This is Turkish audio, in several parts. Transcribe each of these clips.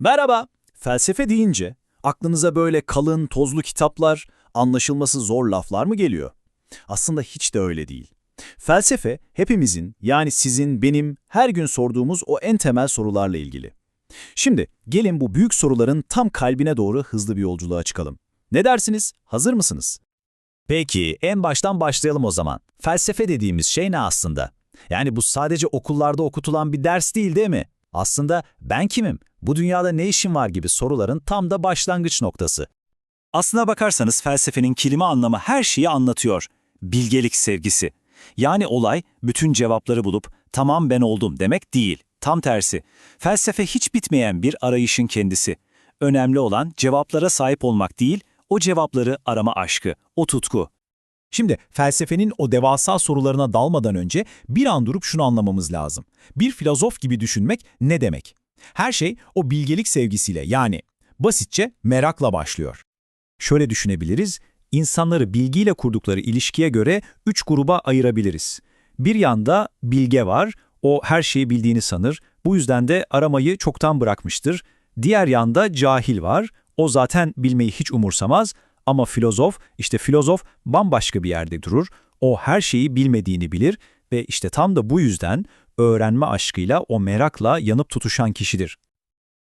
Merhaba. Felsefe deyince aklınıza böyle kalın, tozlu kitaplar, anlaşılması zor laflar mı geliyor? Aslında hiç de öyle değil. Felsefe hepimizin yani sizin, benim her gün sorduğumuz o en temel sorularla ilgili. Şimdi gelin bu büyük soruların tam kalbine doğru hızlı bir yolculuğa çıkalım. Ne dersiniz? Hazır mısınız? Peki en baştan başlayalım o zaman. Felsefe dediğimiz şey ne aslında? Yani bu sadece okullarda okutulan bir ders değil değil mi? Aslında ben kimim, bu dünyada ne işim var gibi soruların tam da başlangıç noktası. Aslına bakarsanız felsefenin kelime anlamı her şeyi anlatıyor. Bilgelik sevgisi. Yani olay bütün cevapları bulup tamam ben oldum demek değil. Tam tersi. Felsefe hiç bitmeyen bir arayışın kendisi. Önemli olan cevaplara sahip olmak değil, o cevapları arama aşkı, o tutku. Şimdi felsefenin o devasa sorularına dalmadan önce bir an durup şunu anlamamız lazım. Bir filozof gibi düşünmek ne demek? Her şey o bilgelik sevgisiyle yani basitçe merakla başlıyor. Şöyle düşünebiliriz, insanları bilgiyle kurdukları ilişkiye göre üç gruba ayırabiliriz. Bir yanda bilge var, o her şeyi bildiğini sanır, bu yüzden de aramayı çoktan bırakmıştır. Diğer yanda cahil var, o zaten bilmeyi hiç umursamaz ama filozof, işte filozof bambaşka bir yerde durur, o her şeyi bilmediğini bilir ve işte tam da bu yüzden öğrenme aşkıyla o merakla yanıp tutuşan kişidir.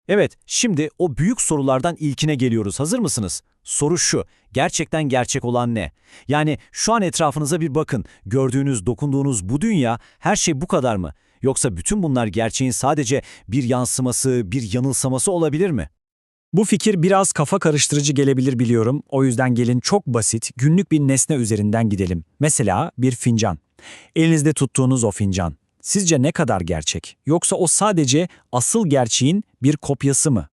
Evet, şimdi o büyük sorulardan ilkine geliyoruz. Hazır mısınız? Soru şu, gerçekten gerçek olan ne? Yani şu an etrafınıza bir bakın, gördüğünüz, dokunduğunuz bu dünya, her şey bu kadar mı? Yoksa bütün bunlar gerçeğin sadece bir yansıması, bir yanılsaması olabilir mi? Bu fikir biraz kafa karıştırıcı gelebilir biliyorum. O yüzden gelin çok basit, günlük bir nesne üzerinden gidelim. Mesela bir fincan. Elinizde tuttuğunuz o fincan. Sizce ne kadar gerçek? Yoksa o sadece asıl gerçeğin bir kopyası mı?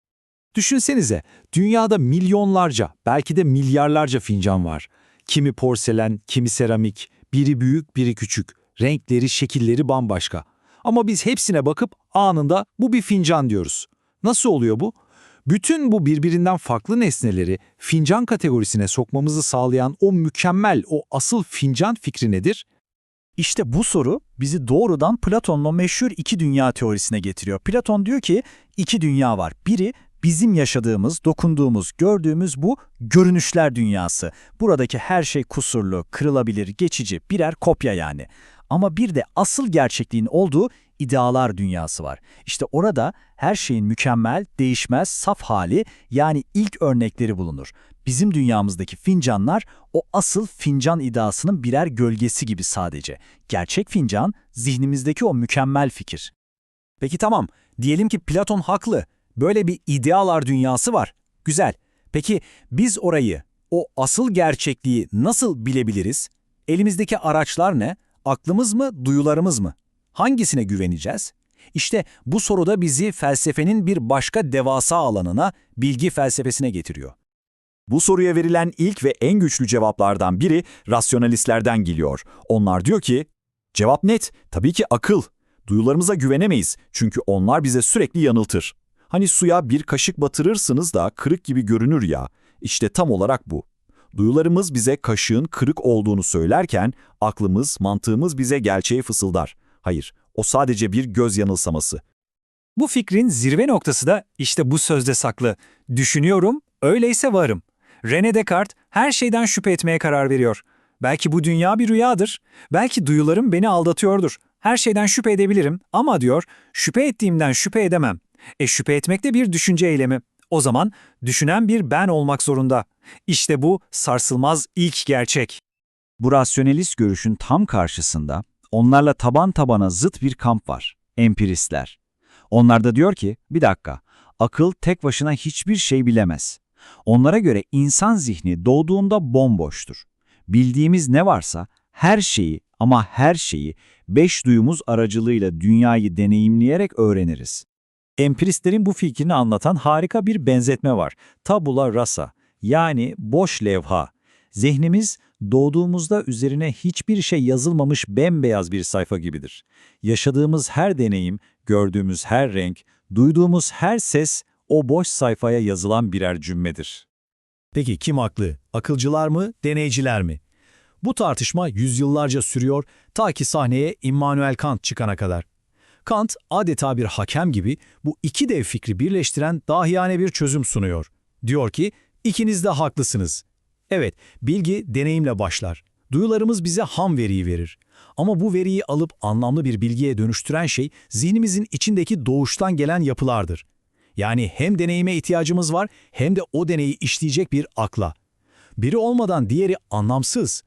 Düşünsenize, dünyada milyonlarca, belki de milyarlarca fincan var. Kimi porselen, kimi seramik, biri büyük, biri küçük. Renkleri, şekilleri bambaşka. Ama biz hepsine bakıp anında bu bir fincan diyoruz. Nasıl oluyor bu? Bütün bu birbirinden farklı nesneleri fincan kategorisine sokmamızı sağlayan o mükemmel, o asıl fincan fikri nedir? İşte bu soru bizi doğrudan Platon'un meşhur iki dünya teorisine getiriyor. Platon diyor ki iki dünya var. Biri bizim yaşadığımız, dokunduğumuz, gördüğümüz bu görünüşler dünyası. Buradaki her şey kusurlu, kırılabilir, geçici, birer kopya yani. Ama bir de asıl gerçekliğin olduğu idealar dünyası var. İşte orada her şeyin mükemmel, değişmez, saf hali yani ilk örnekleri bulunur. Bizim dünyamızdaki fincanlar o asıl fincan iddiasının birer gölgesi gibi sadece. Gerçek fincan zihnimizdeki o mükemmel fikir. Peki tamam, diyelim ki Platon haklı. Böyle bir idealar dünyası var. Güzel. Peki biz orayı, o asıl gerçekliği nasıl bilebiliriz? Elimizdeki araçlar ne? Aklımız mı, duyularımız mı? Hangisine güveneceğiz? İşte bu soruda bizi felsefenin bir başka devasa alanına, bilgi felsefesine getiriyor. Bu soruya verilen ilk ve en güçlü cevaplardan biri rasyonalistlerden geliyor. Onlar diyor ki, cevap net, tabii ki akıl. Duyularımıza güvenemeyiz çünkü onlar bize sürekli yanıltır. Hani suya bir kaşık batırırsınız da kırık gibi görünür ya, işte tam olarak bu. Duyularımız bize kaşığın kırık olduğunu söylerken aklımız, mantığımız bize gerçeği fısıldar. Hayır, o sadece bir göz yanılsaması. Bu fikrin zirve noktası da işte bu sözde saklı. Düşünüyorum, öyleyse varım. René Descartes her şeyden şüphe etmeye karar veriyor. Belki bu dünya bir rüyadır. Belki duyularım beni aldatıyordur. Her şeyden şüphe edebilirim ama diyor, şüphe ettiğimden şüphe edemem. E şüphe etmek de bir düşünce eylemi. O zaman düşünen bir ben olmak zorunda. İşte bu sarsılmaz ilk gerçek. Bu rasyonelist görüşün tam karşısında onlarla taban tabana zıt bir kamp var. Empiristler. Onlar da diyor ki, bir dakika, akıl tek başına hiçbir şey bilemez. Onlara göre insan zihni doğduğunda bomboştur. Bildiğimiz ne varsa her şeyi ama her şeyi beş duyumuz aracılığıyla dünyayı deneyimleyerek öğreniriz. Empiristlerin bu fikrini anlatan harika bir benzetme var. Tabula rasa yani boş levha. Zihnimiz doğduğumuzda üzerine hiçbir şey yazılmamış bembeyaz bir sayfa gibidir. Yaşadığımız her deneyim, gördüğümüz her renk, duyduğumuz her ses o boş sayfaya yazılan birer cümledir. Peki kim haklı? Akılcılar mı, deneyciler mi? Bu tartışma yüzyıllarca sürüyor ta ki sahneye Immanuel Kant çıkana kadar. Kant adeta bir hakem gibi bu iki dev fikri birleştiren dahiyane bir çözüm sunuyor. Diyor ki, ikiniz de haklısınız. Evet, bilgi deneyimle başlar. Duyularımız bize ham veriyi verir. Ama bu veriyi alıp anlamlı bir bilgiye dönüştüren şey zihnimizin içindeki doğuştan gelen yapılardır. Yani hem deneyime ihtiyacımız var hem de o deneyi işleyecek bir akla. Biri olmadan diğeri anlamsız.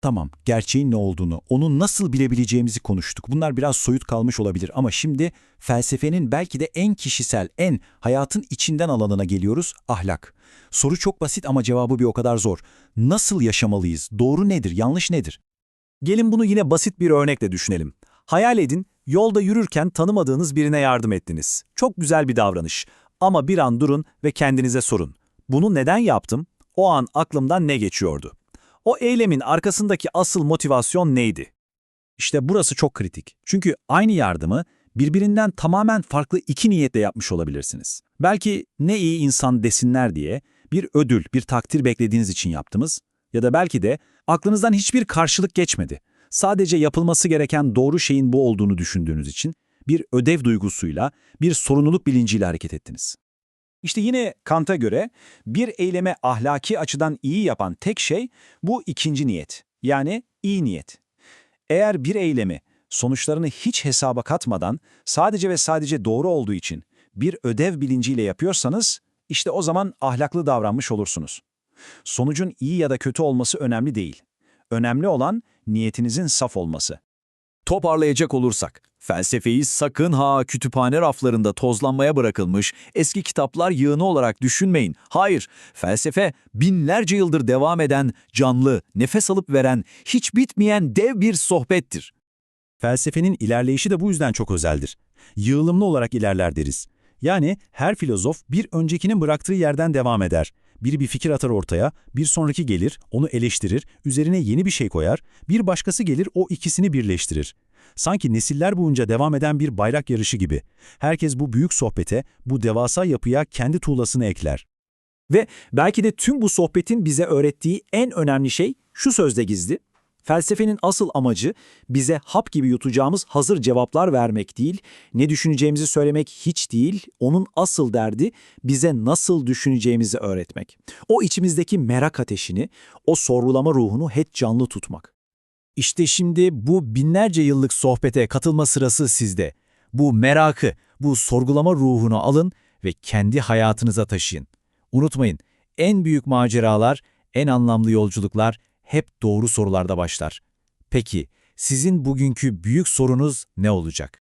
Tamam, gerçeğin ne olduğunu, onu nasıl bilebileceğimizi konuştuk. Bunlar biraz soyut kalmış olabilir ama şimdi felsefenin belki de en kişisel, en hayatın içinden alanına geliyoruz, ahlak. Soru çok basit ama cevabı bir o kadar zor. Nasıl yaşamalıyız? Doğru nedir, yanlış nedir? Gelin bunu yine basit bir örnekle düşünelim. Hayal edin, yolda yürürken tanımadığınız birine yardım ettiniz. Çok güzel bir davranış. Ama bir an durun ve kendinize sorun. Bunu neden yaptım? O an aklımdan ne geçiyordu? O eylemin arkasındaki asıl motivasyon neydi? İşte burası çok kritik. Çünkü aynı yardımı birbirinden tamamen farklı iki niyetle yapmış olabilirsiniz. Belki ne iyi insan desinler diye bir ödül, bir takdir beklediğiniz için yaptınız ya da belki de aklınızdan hiçbir karşılık geçmedi. Sadece yapılması gereken doğru şeyin bu olduğunu düşündüğünüz için bir ödev duygusuyla, bir sorumluluk bilinciyle hareket ettiniz. İşte yine Kant'a göre bir eyleme ahlaki açıdan iyi yapan tek şey bu ikinci niyet. Yani iyi niyet. Eğer bir eylemi sonuçlarını hiç hesaba katmadan sadece ve sadece doğru olduğu için bir ödev bilinciyle yapıyorsanız işte o zaman ahlaklı davranmış olursunuz. Sonucun iyi ya da kötü olması önemli değil. Önemli olan niyetinizin saf olması. Toparlayacak olursak, felsefeyi sakın ha kütüphane raflarında tozlanmaya bırakılmış eski kitaplar yığını olarak düşünmeyin. Hayır, felsefe binlerce yıldır devam eden, canlı, nefes alıp veren, hiç bitmeyen dev bir sohbettir. Felsefenin ilerleyişi de bu yüzden çok özeldir. Yığılımlı olarak ilerler deriz. Yani her filozof bir öncekinin bıraktığı yerden devam eder. Biri bir fikir atar ortaya, bir sonraki gelir, onu eleştirir, üzerine yeni bir şey koyar, bir başkası gelir o ikisini birleştirir. Sanki nesiller boyunca devam eden bir bayrak yarışı gibi. Herkes bu büyük sohbete, bu devasa yapıya kendi tuğlasını ekler. Ve belki de tüm bu sohbetin bize öğrettiği en önemli şey şu sözde gizli. Felsefenin asıl amacı bize hap gibi yutacağımız hazır cevaplar vermek değil, ne düşüneceğimizi söylemek hiç değil, onun asıl derdi bize nasıl düşüneceğimizi öğretmek. O içimizdeki merak ateşini, o sorgulama ruhunu hep canlı tutmak. İşte şimdi bu binlerce yıllık sohbete katılma sırası sizde. Bu merakı, bu sorgulama ruhunu alın ve kendi hayatınıza taşıyın. Unutmayın, en büyük maceralar, en anlamlı yolculuklar hep doğru sorularda başlar. Peki, sizin bugünkü büyük sorunuz ne olacak?